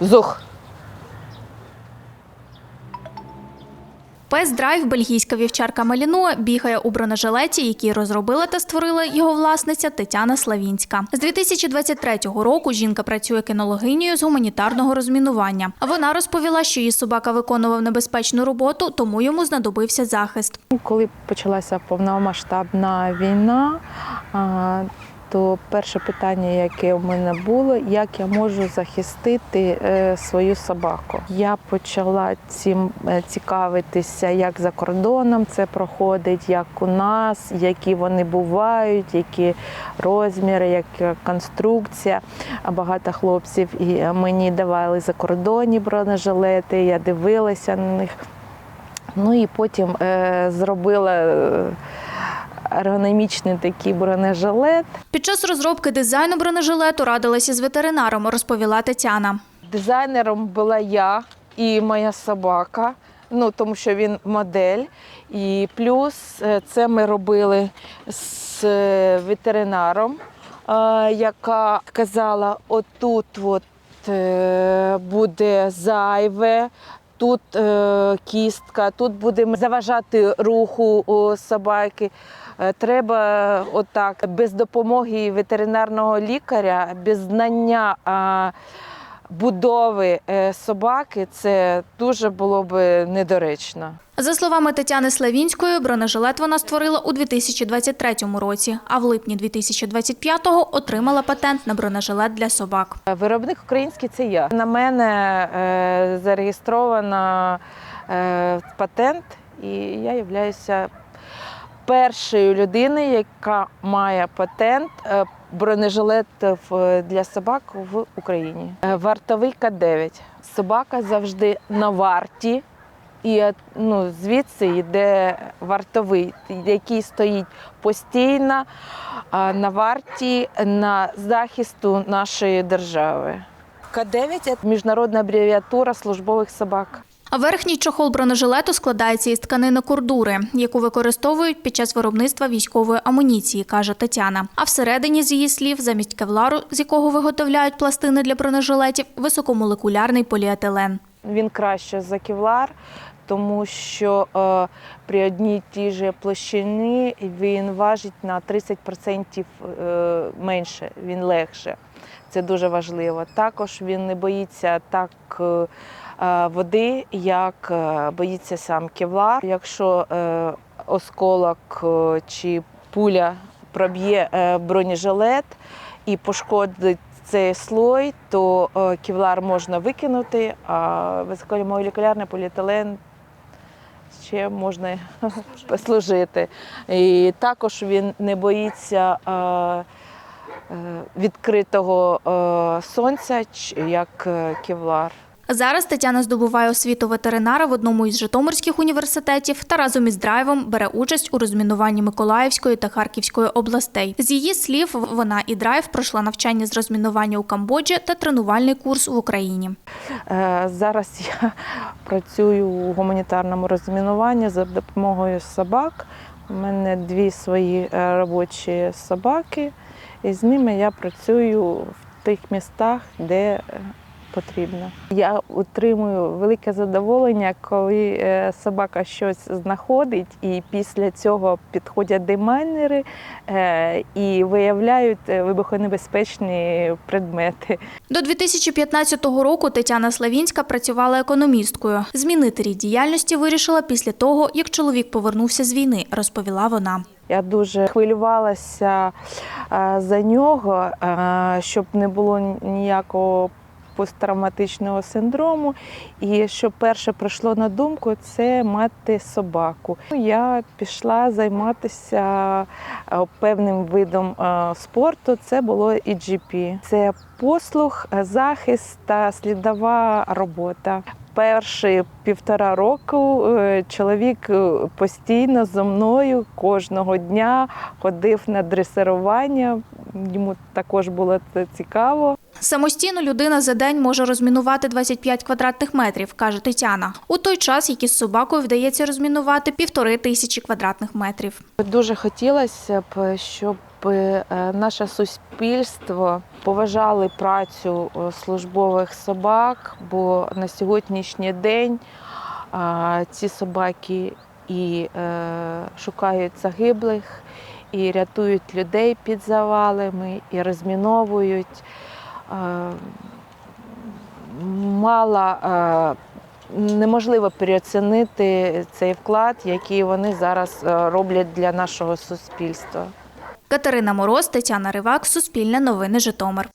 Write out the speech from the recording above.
Зух. Пес драйв бельгійська вівчарка Маліно бігає у бронежилеті, який розробила та створила його власниця Тетяна Славінська. З 2023 року жінка працює кінологинею з гуманітарного розмінування. Вона розповіла, що її собака виконував небезпечну роботу, тому йому знадобився захист. Коли почалася повномасштабна війна, то перше питання, яке у мене було, як я можу захистити е, свою собаку. Я почала цим е, цікавитися, як за кордоном це проходить, як у нас, які вони бувають, які розміри, яка конструкція. Багато хлопців і мені давали закордонні бронежилети, я дивилася на них. Ну і потім е, зробила е, ергономічний такий бронежилет. Під час розробки дизайну бронежилету радилася з ветеринаром, розповіла Тетяна. Дизайнером була я і моя собака, ну тому що він модель. І плюс е, це ми робили з е, ветеринаром, е, яка казала, отут от буде зайве. Тут е, кістка, тут буде заважати руху у собаки. Е, Треба отак без допомоги ветеринарного лікаря, без знання а, будови е, собаки, це дуже було б недоречно. За словами Тетяни Славінської, бронежилет вона створила у 2023 році, а в липні 2025-го отримала патент на бронежилет для собак. Е, Виробник український це я. На мене е, зареєстровано патент, і я являюся першою людиною, яка має патент е, бронежилет в- для собак в Україні. Е, Вартовий К9. Собака завжди на варті. І е, ну, звідси йде вартовий, який стоїть постійно на варті на захисту нашої держави. К9 – це міжнародна абревіатура службових собак. Верхній чохол бронежилету складається із тканини кордури, яку використовують під час виробництва військової амуніції, каже Тетяна. А всередині, з її слів, замість кевлару, з якого виготовляють пластини для бронежилетів, високомолекулярний поліетилен. Він краще за кевлар, тому що е, при одній тій же площині він важить на 30% е, менше, він легше. Це дуже важливо. Також він не боїться так е, води, як е, боїться сам кевлар. Якщо е, осколок е, чи пуля проб'є е, бронежилет і пошкодить цей слой, то е, кевлар можна викинути, а високомолекулярний поліетилен ще можна послужити. І також він не боїться е, е, відкритого е, сонця, як е, кевлар. Зараз Тетяна здобуває освіту ветеринара в одному із Житомирських університетів та разом із драйвом бере участь у розмінуванні Миколаївської та Харківської областей. З її слів, вона і драйв пройшла навчання з розмінування у Камбоджі та тренувальний курс в Україні. Е, Зараз я працюю у гуманітарному розмінуванні за допомогою собак. У мене дві свої е, робочі собаки, і з ними я працюю в тих містах, де е, потрібно. Я отримую велике задоволення, коли е, собака щось знаходить, і після цього підходять демайнери е, і виявляють е, вибухонебезпечні предмети. До 2015 року Тетяна Славінська працювала економісткою. Змінити рід діяльності вирішила після того, як чоловік повернувся з війни, розповіла вона. Я дуже хвилювалася за нього, щоб не було ніякого посттравматичного синдрому. І що перше прийшло на думку, це мати собаку. Я пішла займатися е, певним видом е, спорту. Це було EGP. Це послуг, е, захист та слідова робота. Перші півтора року чоловік постійно зо мною кожного дня ходив на дресирування. Йому також було це цікаво. Самостійно людина за день може розмінувати 25 квадратних метрів, каже Тетяна. У той час, як із собакою вдається розмінувати півтори тисячі квадратних метрів. Дуже хотілося б, щоб е, наше суспільство поважали працю е, службових собак, бо на сьогоднішній день ці собаки і е, шукають загиблих, і рятують людей під завалами, і розміновують. Мало е, неможливо переоцінити цей вклад, який вони зараз е, роблять для нашого суспільства. Катерина Мороз, Тетяна Ривак, Суспільне новини Житомир.